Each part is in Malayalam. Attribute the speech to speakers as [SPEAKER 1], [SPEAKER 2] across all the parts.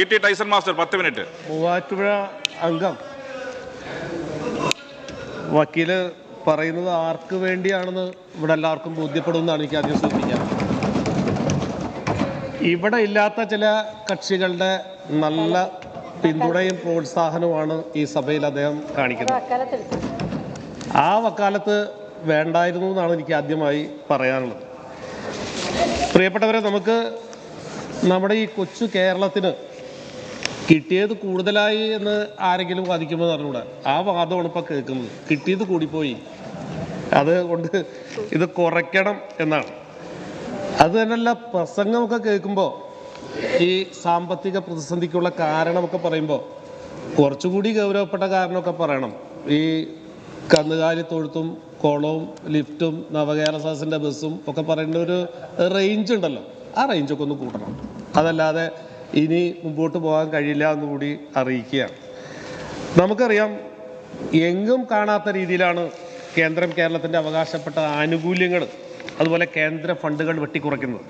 [SPEAKER 1] ഇ ടി ടൈസൺ മാസ്റ്റർ പത്ത് മിനിറ്റ്.
[SPEAKER 2] മൂവാറ്റുപുഴ അംഗം. വക്കീൽ പറയുന്നത് ആർക്ക് വേണ്ടിയാണെന്ന് ഇവിടെ എല്ലാവർക്കും ബോധ്യപ്പെടുമെന്നാണ് എനിക്ക് ആദ്യം സൂചിപ്പിക്കാൻ ഇവിടെ ഇല്ലാത്ത ചില കക്ഷികളുടെ നല്ല പിന്തുണയും പ്രോത്സാഹനവുമാണ് ഈ സഭയിൽ അദ്ദേഹം കാണിക്കുന്നത്. ആ വക്കാലത്ത് വേണ്ടായിരുന്നു എന്നാണ് എനിക്ക് ആദ്യമായി പറയാനുള്ളത്. പ്രിയപ്പെട്ടവരെ നമുക്ക് നമ്മുടെ ഈ കൊച്ചു കേരളത്തിന് കിട്ടിയത് കൂടുതലായി എന്ന് ആരെങ്കിലും വാദിക്കുമ്പോൾ അറിഞ്ഞൂടാ. ആ വാദമാണ് ഇപ്പൊ കേൾക്കുന്നത്. കിട്ടിയത് കൂടിപ്പോയി. അത് കൊണ്ട് ഇത് കുറയ്ക്കണം എന്നാണ്. അത് തന്നെയല്ല പ്രസംഗമൊക്കെ കേൾക്കുമ്പോൾ ഈ സാമ്പത്തിക പ്രതിസന്ധിക്കുള്ള കാരണമൊക്കെ പറയുമ്പോൾ കുറച്ചുകൂടി ഗൗരവപ്പെട്ട കാരണമൊക്കെ പറയണം. ഈ കന്നുകാലി തൊഴുത്തും കുളവും ലിഫ്റ്റും നവകേരള സദസ്സിന്റെ ബസ്സും ഒക്കെ പറയുന്ന ഒരു റേഞ്ച് ഉണ്ടല്ലോ. ആ റേഞ്ചൊക്കെ ഒന്ന് കൂട്ടണം. അതല്ലാതെ ഇനി മുമ്പോട്ട് പോകാൻ കഴിയില്ല എന്ന് കൂടി അറിയിക്കുകയാണ്. നമുക്കറിയാം എങ്ങും കാണാത്ത രീതിയിലാണ് കേന്ദ്രം കേരളത്തിന്റെ അവകാശപ്പെട്ട ആനുകൂല്യങ്ങൾ അതുപോലെ കേന്ദ്ര ഫണ്ടുകൾ വെട്ടിക്കുറയ്ക്കുന്നത്.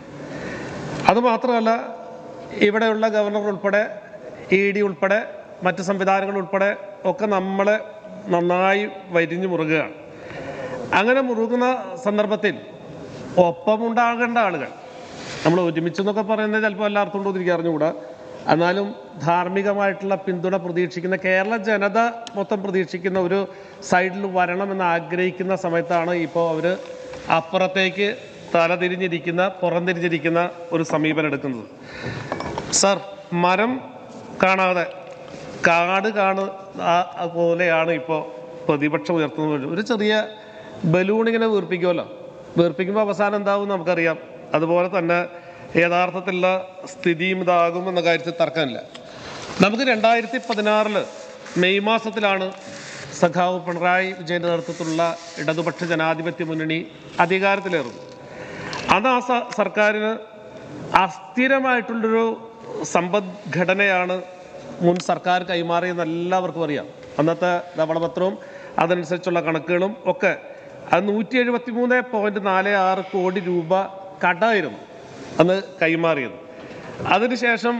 [SPEAKER 2] അതുമാത്രമല്ല ഇവിടെയുള്ള ഗവർണർ ഉൾപ്പെടെ ഇ ഡി ഉൾപ്പെടെ മറ്റ് സംവിധാനങ്ങൾ ഉൾപ്പെടെ ഒക്കെ നമ്മളെ നന്നായി വരിഞ്ഞു മുറുകുകയാണ്. അങ്ങനെ മുറുകുന്ന സന്ദർഭത്തിൽ ഒപ്പമുണ്ടാകേണ്ട ആളുകൾ നമ്മൾ ഒരുമിച്ചെന്നൊക്കെ പറയുന്നത് ചിലപ്പോൾ എല്ലാവർക്കും ഉണ്ടോ എന്ന് എനിക്ക് അറിഞ്ഞുകൂടാ. എന്നാലും ധാർമ്മികമായിട്ടുള്ള പിന്തുണ പ്രതീക്ഷിക്കുന്ന കേരള ജനത മൊത്തം പ്രതീക്ഷിക്കുന്ന ഒരു സൈഡിൽ വരണമെന്ന് ആഗ്രഹിക്കുന്ന സമയത്താണ് ഇപ്പോൾ അവർ അപ്പുറത്തേക്ക് തലതിരിഞ്ഞിരിക്കുന്ന പുറംതിരിഞ്ഞിരിക്കുന്ന ഒരു സമീപനം എടുക്കുന്നത്. സർ മരം കാണാതെ കാട് കാണു പോലെയാണ് ഇപ്പോൾ പ്രതിപക്ഷം ഉയർത്തുന്നത്. ഒരു ചെറിയ ബലൂൺ ഇങ്ങനെ വീർപ്പിക്കുമല്ലോ. വീർപ്പിക്കുമ്പോൾ അവസാനം എന്താവും നമുക്കറിയാം. അതുപോലെ തന്നെ യഥാർത്ഥത്തിലുള്ള സ്ഥിതിയും ഇതാകും എന്ന കാര്യത്തിൽ തർക്കമില്ല. നമുക്ക് രണ്ടായിരത്തി പതിനാറിൽ മെയ് മാസത്തിലാണ് സഖാവ് പിണറായി വിജയന്റെ നേതൃത്വത്തിലുള്ള ഇടതുപക്ഷ ജനാധിപത്യ മുന്നണി അധികാരത്തിലേറുന്നത്. അന്ന് ആ സർക്കാരിന് അസ്ഥിരമായിട്ടുള്ളൊരു സമ്പദ്ഘടനയാണ് മുൻ സർക്കാർ കൈമാറിയെന്ന് എല്ലാവർക്കും അറിയാം. അന്നത്തെ ധവളപത്രവും അതനുസരിച്ചുള്ള കണക്കുകളും ഒക്കെ. അത് നൂറ്റി എഴുപത്തി മൂന്ന് പോയിന്റ് നാല് ആറ് കോടി രൂപ കടമായിരുന്നു അന്ന് കൈമാറിയത്. അതിനുശേഷം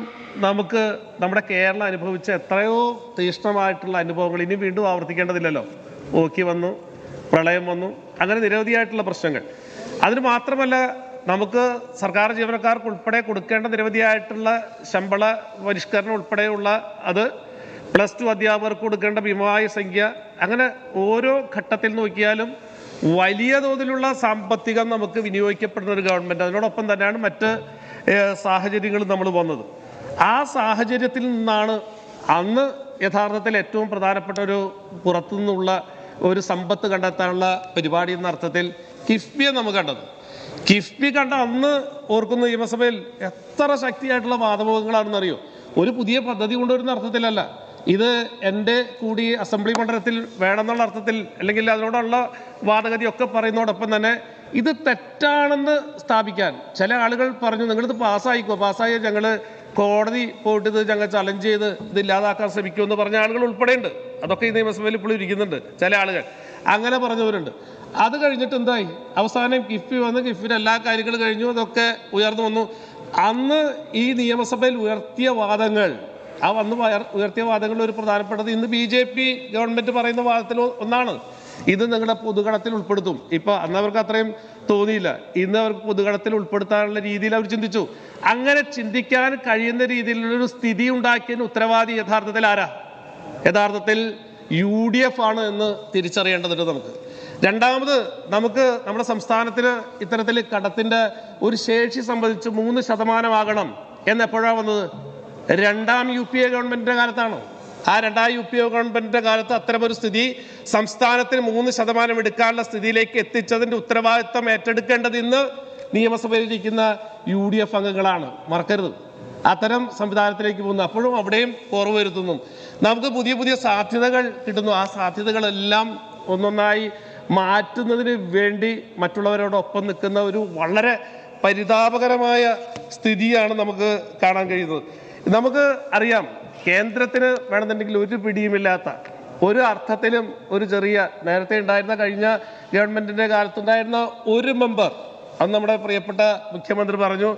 [SPEAKER 2] നമുക്ക് നമ്മുടെ കേരളം അനുഭവിച്ച എത്രയോ തീഷ്ണമായിട്ടുള്ള അനുഭവങ്ങൾ ഇനി വീണ്ടും ആവർത്തിക്കേണ്ടതില്ലല്ലോ. ഓക്കി വന്നു പ്രളയം വന്നു അങ്ങനെ നിരവധിയായിട്ടുള്ള പ്രശ്നങ്ങൾ. അതിന് മാത്രമല്ല നമുക്ക് സർക്കാർ ജീവനക്കാർക്ക് ഉൾപ്പെടെ കൊടുക്കേണ്ട നിരവധിയായിട്ടുള്ള ശമ്പള പരിഷ്കരണം ഉൾപ്പെടെയുള്ള അത് പ്ലസ് ടു അധ്യാപകർക്ക് കൊടുക്കേണ്ട ഭീമമായ സംഖ്യ അങ്ങനെ ഓരോ ഘട്ടത്തിൽ നോക്കിയാലും വലിയ തോതിലുള്ള സാമ്പത്തികം നമുക്ക് വിനിയോഗിക്കപ്പെടുന്ന ഒരു ഗവൺമെന്റ് അതിനോടൊപ്പം തന്നെയാണ് മറ്റ് സാഹചര്യങ്ങൾ നമ്മൾ വന്നത്. ആ സാഹചര്യത്തിൽ നിന്നാണ് അന്ന് യഥാർത്ഥത്തിൽ ഏറ്റവും പ്രധാനപ്പെട്ട ഒരു പുറത്തുനിന്നുള്ള ഒരു സമ്പത്ത് കണ്ടെത്താനുള്ള പരിപാടി എന്ന അർത്ഥത്തിൽ കിഫ്ബിയെ നമുക്ക് കണ്ടത്. കിഫ്ബി കണ്ട അന്ന് ഓർക്കുന്ന നിയമസഭയിൽ എത്ര ശക്തിയായിട്ടുള്ള വാദമുഖങ്ങളാണെന്ന് അറിയോ ഒരു പുതിയ പദ്ധതി കൊണ്ടുവരുന്ന അർത്ഥത്തിലല്ല. ഇത് എന്റെ കൂടി അസംബ്ലി മണ്ഡലത്തിൽ വേണമെന്നുള്ള അർത്ഥത്തിൽ അല്ലെങ്കിൽ അതിനോടുള്ള വാദഗതിയൊക്കെ പറയുന്നതോടൊപ്പം തന്നെ ഇത് തെറ്റാണെന്ന് സ്ഥാപിക്കാൻ ചില ആളുകൾ പറഞ്ഞു നിങ്ങളിത് പാസ്സായിക്കോ പാസ്സായി ഞങ്ങൾ കോടതി പോയിട്ട് ഇത് ഞങ്ങൾ ചലഞ്ച് ചെയ്ത് ഇത് ഇല്ലാതാക്കാൻ ശ്രമിക്കുമെന്ന് പറഞ്ഞ ആളുകൾ ഉൾപ്പെടെയുണ്ട്. അതൊക്കെ ഈ നിയമസഭയിൽ ഇപ്പോൾ ഇരിക്കുന്നുണ്ട് ചില ആളുകൾ. അങ്ങനെ പറഞ്ഞവരുണ്ട്. അത് കഴിഞ്ഞിട്ട് എന്തായി? അവസാനം കിഫ്ബി വന്ന് കിഫ്ബിന്റെ എല്ലാ കാര്യങ്ങളും കഴിഞ്ഞു അതൊക്കെ ഉയർന്നു വന്നു. അന്ന് ഈ നിയമസഭയിൽ ഉയർത്തിയ വാദങ്ങൾ ആ വന്ന് ഉയർത്തിയ വാദങ്ങളിൽ ഒരു പ്രധാനപ്പെട്ടത് ഇന്ന് ബി ജെ പി ഗവൺമെന്റ് പറയുന്ന വാദത്തിൽ ഒന്നാണ്. ഇത് നിങ്ങളുടെ പൊതുഗണത്തിൽ ഉൾപ്പെടുത്തും. ഇപ്പൊ അന്ന് അവർക്ക് അത്രയും തോന്നിയില്ല. ഇന്ന് അവർക്ക് പൊതുഗണത്തിൽ ഉൾപ്പെടുത്താനുള്ള രീതിയിൽ അവർ ചിന്തിച്ചു. അങ്ങനെ ചിന്തിക്കാൻ കഴിയുന്ന രീതിയിലുള്ളൊരു സ്ഥിതി ഉണ്ടാക്കിയതിന് ഉത്തരവാദി യഥാർത്ഥത്തിൽ ആരാ? യഥാർത്ഥത്തിൽ യു ഡി എഫ് ആണ് എന്ന് തിരിച്ചറിയേണ്ടതുണ്ട് നമുക്ക്. രണ്ടാമത് നമുക്ക് നമ്മുടെ സംസ്ഥാനത്തിന് ഇത്തരത്തിൽ കടത്തിന്റെ ഒരു ശേഷി സംബന്ധിച്ച് മൂന്ന് ശതമാനമാകണം. എന്ന് എപ്പോഴാണ് വന്നത്? രണ്ടാം യു പി എ ഗവൺമെന്റിന്റെ കാലത്താണ്? ആ രണ്ടാം യു പി എ ഗവൺമെന്റിന്റെ കാലത്ത് അത്തരമൊരു സ്ഥിതി സംസ്ഥാനത്തിന് മൂന്ന് ശതമാനം എടുക്കാനുള്ള സ്ഥിതിയിലേക്ക് എത്തിച്ചതിന്റെ ഉത്തരവാദിത്തം ഏറ്റെടുക്കേണ്ടത് ഇന്ന് നിയമസഭയിലിരിക്കുന്ന യു ഡി എഫ് അംഗങ്ങളാണ്. മറക്കരുത്. അത്തരം സംവിധാനത്തിലേക്ക് പോകുന്നു. അപ്പോഴും അവിടെയും കുറവ് വരുത്തുന്നു. നമുക്ക് പുതിയ പുതിയ സാധ്യതകൾ കിട്ടുന്നു. ആ സാധ്യതകളെല്ലാം ഒന്നൊന്നായി മാറ്റുന്നതിന് വേണ്ടി മറ്റുള്ളവരോടൊപ്പം നിൽക്കുന്ന ഒരു വളരെ പരിതാപകരമായ സ്ഥിതിയാണ് നമുക്ക് കാണാൻ കഴിയുന്നത്. നമുക്ക് അറിയാം കേന്ദ്രത്തിന് വേണമെന്നുണ്ടെങ്കിൽ ഒരു പിടിയുമില്ലാത്ത ഒരു അർത്ഥത്തിലും ഒരു ചെറിയ നേരത്തെ ഉണ്ടായിരുന്ന കഴിഞ്ഞ ഗവൺമെന്റിന്റെ കാലത്തുണ്ടായിരുന്ന ഒരു മെമ്പർ അന്ന് നമ്മുടെ പ്രിയപ്പെട്ട മുഖ്യമന്ത്രി പറഞ്ഞു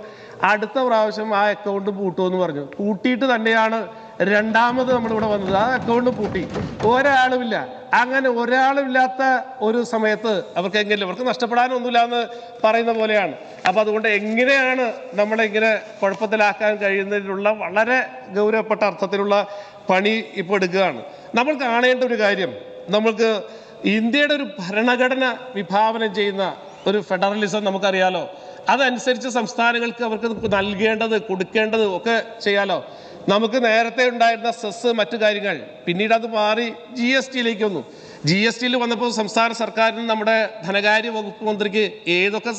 [SPEAKER 2] അടുത്ത പ്രാവശ്യം ആ അക്കൗണ്ട് പൂട്ടുമെന്ന് പറഞ്ഞു. പൂട്ടിയിട്ട് തന്നെയാണ് രണ്ടാമത് നമ്മളിവിടെ വന്നത് ആ അക്കൗണ്ട് പൂട്ടി. ഒരാളുമില്ല. അങ്ങനെ ഒരാളുമില്ലാത്ത ഒരു സമയത്ത് അവർക്ക് എങ്ങനെ അവർക്ക് നഷ്ടപ്പെടാനൊന്നുമില്ല എന്ന് പറയുന്ന പോലെയാണ്. അപ്പോൾ അതുകൊണ്ട് എങ്ങനെയാണ് നമ്മളെ ഇങ്ങനെ കുഴപ്പത്തിലാക്കാൻ കഴിയുന്നതിനുള്ള വളരെ ഗൗരവപ്പെട്ട അർത്ഥത്തിലുള്ള പണി ഇപ്പോൾ എടുക്കുകയാണ്. നമ്മൾ കാണേണ്ട ഒരു കാര്യം നമ്മൾക്ക് ഇന്ത്യയുടെ ഒരു ഭരണഘടന വിഭാവനം ചെയ്യുന്ന ഒരു ഫെഡറലിസം നമുക്കറിയാലോ. അതനുസരിച്ച് സംസ്ഥാനങ്ങൾക്ക് അവർക്ക് നൽകേണ്ടത് കൊടുക്കേണ്ടത് ഒക്കെ ചെയ്യാലോ. നമുക്ക് നേരത്തെ ഉണ്ടായിരുന്ന സെസ് മറ്റു കാര്യങ്ങൾ പിന്നീട് അത് മാറി ജി എസ് ടിയിലേക്ക് വന്നു. ജി എസ് ടിയിൽ വന്നപ്പോൾ സംസ്ഥാന സർക്കാരിന് നമ്മുടെ ധനകാര്യ വകുപ്പ് മന്ത്രിക്ക് ഏതൊക്കെ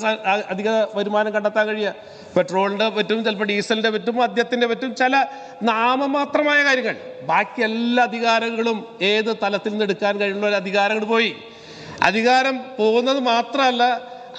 [SPEAKER 2] അധിക വരുമാനം കണ്ടെത്താൻ കഴിയുക? പെട്രോളിന്റെ പറ്റും ചിലപ്പോൾ ഡീസലിന്റെ പറ്റും മദ്യത്തിന്റെ പറ്റും ചില നാമമാത്രമായ കാര്യങ്ങൾ. ബാക്കി എല്ലാ അധികാരങ്ങളും ഏത് തലത്തിൽ നിന്ന് എടുക്കാൻ കഴിയുന്ന ഒരു അധികാരങ്ങൾ പോയി. അധികാരം പോകുന്നത് മാത്രമല്ല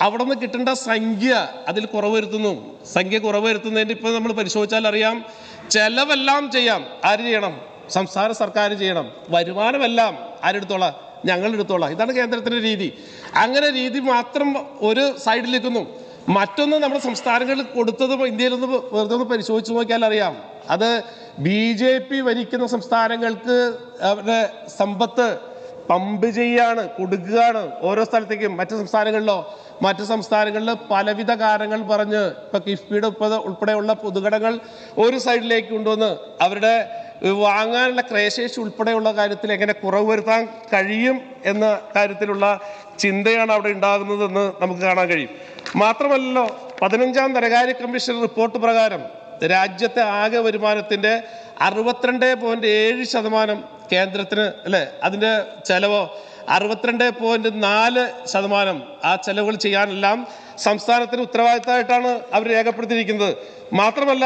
[SPEAKER 2] അവിടെ നിന്ന് കിട്ടേണ്ട സംഖ്യ അതിൽ കുറവ് വരുത്തുന്നു സംഖ്യ കുറവ് വരുത്തുന്നതിന് ഇപ്പൊ നമ്മൾ പരിശോധിച്ചാൽ അറിയാം ചെലവെല്ലാം ചെയ്യാം. ആര് ചെയ്യണം? സംസ്ഥാന സർക്കാർ ചെയ്യണം. വരുമാനമെല്ലാം ആരെടുത്തോളാം? ഞങ്ങൾ എടുത്തോളാം ഇതാണ് കേന്ദ്രത്തിന്റെ രീതി. അങ്ങനെ രീതി മാത്രം ഒരു സൈഡിൽ നിൽക്കുന്നു മറ്റൊന്ന് നമ്മുടെ സംസ്ഥാനങ്ങളിൽ കൊടുത്തത് ഇന്ത്യയിലൊന്ന് വെറുതെ ഒന്ന് പരിശോധിച്ച് നോക്കിയാൽ അറിയാം. അത് ബി ജെ പി ഭരിക്കുന്ന സംസ്ഥാനങ്ങൾക്ക് അവരുടെ സമ്പത്ത് പമ്പ് ചെയ്യാണ് കൊടുക്കുകയാണ് ഓരോ സ്ഥലത്തേക്കും. മറ്റു സംസ്ഥാനങ്ങളിലോ മറ്റു സംസ്ഥാനങ്ങളിൽ പലവിധ കാരണങ്ങൾ പറഞ്ഞ് ഇപ്പൊ കിഫ്ബിയുടെ ഉൾപ്പെടെ ഉൾപ്പെടെയുള്ള പൊതുഘടകൾ ഒരു സൈഡിലേക്ക് കൊണ്ടുവന്ന് അവരുടെ വാങ്ങാനുള്ള ക്രയശേഷി ഉൾപ്പെടെയുള്ള കാര്യത്തിൽ എങ്ങനെ കുറവ് വരുത്താൻ കഴിയും എന്ന കാര്യത്തിലുള്ള ചിന്തയാണ് അവിടെ ഉണ്ടാകുന്നതെന്ന് നമുക്ക് കാണാൻ കഴിയും. മാത്രമല്ലല്ലോ പതിനഞ്ചാം ധനകാര്യ കമ്മീഷൻ റിപ്പോർട്ട് പ്രകാരം രാജ്യത്തെ ആകെ വരുമാനത്തിന്റെ അറുപത്തിരണ്ട് പോയിന്റ് ഏഴ് ശതമാനം കേന്ദ്രത്തിന് അല്ലെ അതിന്റെ ചെലവോ? അറുപത്തിരണ്ട് പോയിന്റ് നാല് ശതമാനം ആ ചെലവുകൾ ചെയ്യാനെല്ലാം സംസ്ഥാനത്തിന് ഉത്തരവാദിത്തമായിട്ടാണ് അവർ രേഖപ്പെടുത്തിയിരിക്കുന്നത്. മാത്രമല്ല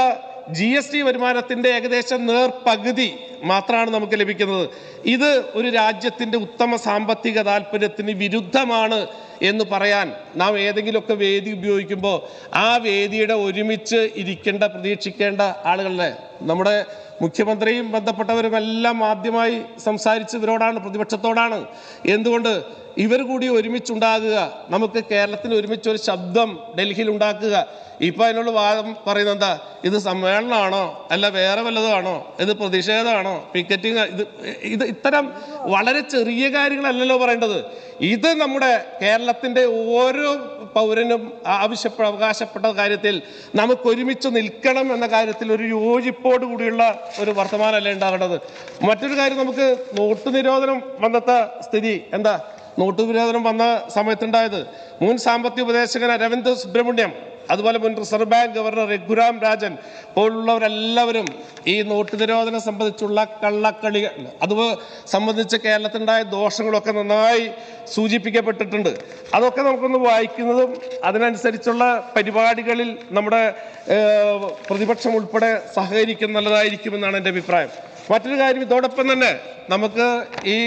[SPEAKER 2] ജി എസ് ടി വരുമാനത്തിന്റെ ഏകദേശം നേർ പകുതി മാത്രമാണ് നമുക്ക് ലഭിക്കുന്നത്. ഇത് ഒരു രാജ്യത്തിന്റെ ഉത്തമ സാമ്പത്തിക താല്പര്യത്തിന് വിരുദ്ധമാണ് എന്ന് പറയാൻ നാം ഏതെങ്കിലുമൊക്കെ വേദി ഉപയോഗിക്കുമ്പോൾ ആ വേദിയുടെ ഒരുമിച്ച് ഇരിക്കേണ്ട പ്രതീക്ഷിക്കേണ്ട ആളുകളെ നമ്മുടെ മുഖ്യമന്ത്രിയും ബന്ധപ്പെട്ടവരും എല്ലാം ആദ്യമായി സംസാരിച്ച് ഇവരോടാണ് പ്രതിപക്ഷത്തോടാണ്. എന്തുകൊണ്ട് ഇവർ കൂടി ഒരുമിച്ചുണ്ടാകുക? നമുക്ക് കേരളത്തിന് ഒരുമിച്ച് ഒരു ശബ്ദം ഡൽഹിയിൽ ഉണ്ടാക്കുക. ഇപ്പൊ അതിനുള്ള വാദം പറയുന്നത് എന്താ ഇത് സമ്മേളനമാണോ? അല്ല വേറെ വല്ലതുമാണോ? ഇത് പ്രതിഷേധമാണോ? പിക്കറ്റിംഗ് ഇത് ഇത് ഇത്തരം വളരെ ചെറിയ കാര്യങ്ങളല്ലല്ലോ പറയേണ്ടത്. ഇത് നമ്മുടെ കേരളത്തിന്റെ ഓരോ പൗരനും ആവശ്യപ്പെട്ട അവകാശപ്പെട്ട കാര്യത്തിൽ നമുക്ക് ഒരുമിച്ച് നിൽക്കണം എന്ന കാര്യത്തിൽ ഒരു യോജിപ്പോട് കൂടിയുള്ള ഒരു വർത്തമാനമല്ലേ ഉണ്ടാകേണ്ടത് മറ്റൊരു കാര്യം നമുക്ക് നോട്ട് നിരോധനം വന്നത്തെ സ്ഥിതി എന്താ? നോട്ട് നിരോധനം വന്ന സമയത്തുണ്ടായത് മുൻ സാമ്പത്തിക ഉപദേശകൻ അരവിന്ദ് സുബ്രഹ്മണ്യം. അതുപോലെ മുൻ reserve bank governor Raghuram Rajan പോലുള്ളവരെല്ലാവരും ഈ നോട്ട് നിരോധനം സംബന്ധിച്ചുള്ള കള്ളക്കളികൾ അത് സംബന്ധിച്ച് കേരളത്തിലുണ്ടായ ദോഷങ്ങളൊക്കെ നന്നായി സൂചിപ്പിക്കപ്പെട്ടിട്ടുണ്ട്. അതൊക്കെ നമുക്കൊന്ന് വായിക്കുന്നതും അതിനനുസരിച്ചുള്ള പരിപാടികളിൽ നമ്മുടെ പ്രതിപക്ഷം ഉൾപ്പെടെ സഹകരിക്കും നല്ലതായിരിക്കുമെന്നാണ് എന്റെ അഭിപ്രായം. മറ്റൊരു കാര്യം ഇതോടൊപ്പം തന്നെ നമുക്ക് ഈ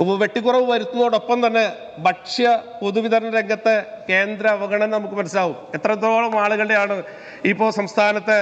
[SPEAKER 2] വെട്ടിക്കുറവ് വരുത്തുന്നതോടൊപ്പം തന്നെ ഭക്ഷ്യ പൊതുവിതരണ രംഗത്തെ കേന്ദ്ര അവഗണന നമുക്ക് മനസ്സിലാവും. എത്രത്തോളം ആളുകളുടെയാണ് ഇപ്പോൾ സംസ്ഥാനത്തെ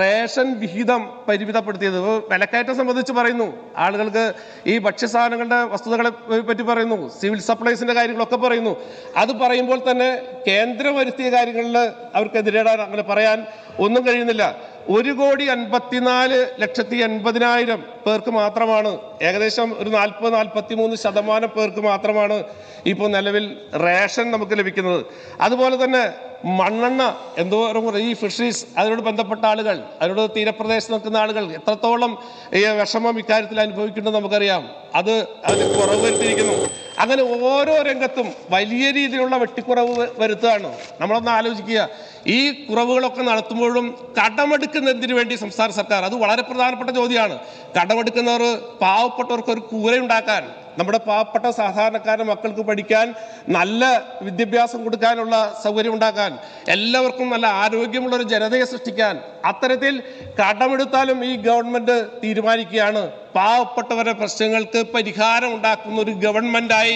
[SPEAKER 2] റേഷൻ വിഹിതം പരിമിതപ്പെടുത്തിയത്. വിലക്കയറ്റം സംബന്ധിച്ച് പറയുന്നു. ആളുകൾക്ക് ഈ ഭക്ഷ്യസാധനങ്ങളുടെ വസ്തുതകളെ പറ്റി പറയുന്നു. സിവിൽ സപ്ലൈസിന്റെ കാര്യങ്ങളൊക്കെ പറയുന്നു. അത് പറയുമ്പോൾ തന്നെ കേന്ദ്രം വരുത്തിയ കാര്യങ്ങളിൽ അവർക്കെതിരെ അങ്ങനെ പറയാൻ ഒന്നും കഴിയുന്നില്ല. ഒരു കോടി അൻപത്തിനാല് ലക്ഷത്തി എൺപതിനായിരം പേർക്ക് മാത്രമാണ് ഏകദേശം ഒരു നാൽപ്പത് നാൽപ്പത്തി മൂന്ന് ശതമാനം പേർക്ക് മാത്രമാണ് ഇപ്പോൾ നിലവിൽ റേഷൻ നമുക്ക് ലഭിക്കുന്നത്. അതുപോലെ തന്നെ മണ്ണെണ്ണ എന്തോരം ഈ ഫിഷറീസ് അതിനോട് ബന്ധപ്പെട്ട ആളുകൾ അതിനോട് തീരപ്രദേശത്ത് നിൽക്കുന്ന ആളുകൾ എത്രത്തോളം ഈ വിഷമം ഇക്കാര്യത്തിൽ അനുഭവിക്കുന്നുണ്ടെന്ന് നമുക്കറിയാം. അത് അതിന് കുറവ് വരുത്തിയിരിക്കുന്നു. അങ്ങനെ ഓരോ രംഗത്തും വലിയ രീതിയിലുള്ള വെട്ടിക്കുറവ് വരുത്തുകയാണ്. നമ്മളൊന്ന് ആലോചിക്കുക. ഈ കുറവുകളൊക്കെ നടത്തുമ്പോഴും കടമെടുക്കുന്നതിന് വേണ്ടി സംസ്ഥാന സർക്കാർ അത് വളരെ പ്രധാനപ്പെട്ട ചോദ്യമാണ്. കടമെടുക്കുന്നവർ പാവപ്പെട്ടവർക്ക് ഒരു കൂരയുണ്ടാക്കാൻ നമ്മുടെ പാവപ്പെട്ട സാധാരണക്കാരുടെ മക്കൾക്ക് പഠിക്കാൻ നല്ല വിദ്യാഭ്യാസം കൊടുക്കാനുള്ള സൗകര്യം ഉണ്ടാക്കാൻ എല്ലാവർക്കും നല്ല ആരോഗ്യമുള്ള ഒരു ജനതയെ സൃഷ്ടിക്കാൻ അത്തരത്തിൽ കടമെടുത്താലും ഈ ഗവൺമെന്റ് തീരുമാനിക്കുകയാണ്. പാവപ്പെട്ടവരുടെ പ്രശ്നങ്ങൾക്ക് പരിഹാരം ഉണ്ടാക്കുന്ന ഒരു ഗവൺമെന്റായി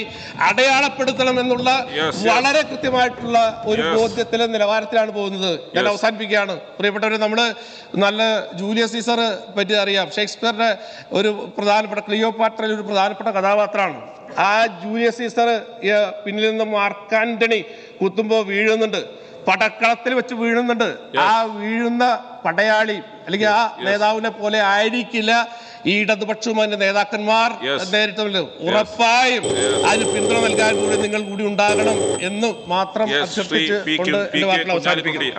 [SPEAKER 2] അടയാളപ്പെടുത്തണം എന്നുള്ള വളരെ കൃത്യമായിട്ടുള്ള ഒരു ബോധ്യത്തിലെ നിലവാരത്തിലാണ് പോകുന്നത്. ഞാൻ അവസാനിപ്പിക്കുകയാണ്. പ്രിയപ്പെട്ടവരെ നമ്മൾ നല്ല ജൂലിയസ് സീസർ പറ്റി അറിയാം. ഷേക്സ്പിയറിന്റെ ഒരു പ്രധാനപ്പെട്ട ക്ലിയോപാട്രയിൽ ഒരു പ്രധാനപ്പെട്ട കഥാപാത്രമാണ്. ആ ജൂലിയസ് സീസർ പിന്നിൽ നിന്ന് മാർക്ക് ആന്റണി കുത്തുമ്പോൾ വീഴുന്നുണ്ട്. പടക്കളത്തിൽ വെച്ച് വീഴുന്നുണ്ട്. ആ വീഴുന്ന പടയാളി അല്ലെങ്കിൽ ആ നേതാവിനെ പോലെ ആയിരിക്കില്ല ഈ ഇടതുപക്ഷവും അതിന്റെ നേതാക്കന്മാർ
[SPEAKER 1] നേരിട്ടല്ലോ
[SPEAKER 2] നേരിട്ട് ഉറപ്പായും അതിന് പിന്തുണ നൽകാൻ കൂടി നിങ്ങൾ കൂടി ഉണ്ടാകണം എന്ന് മാത്രം അഭ്യർത്ഥിച്ച് കൊണ്ട് എന്റെ വാക്കുകൾ അവസാനിപ്പിക്കുന്നു.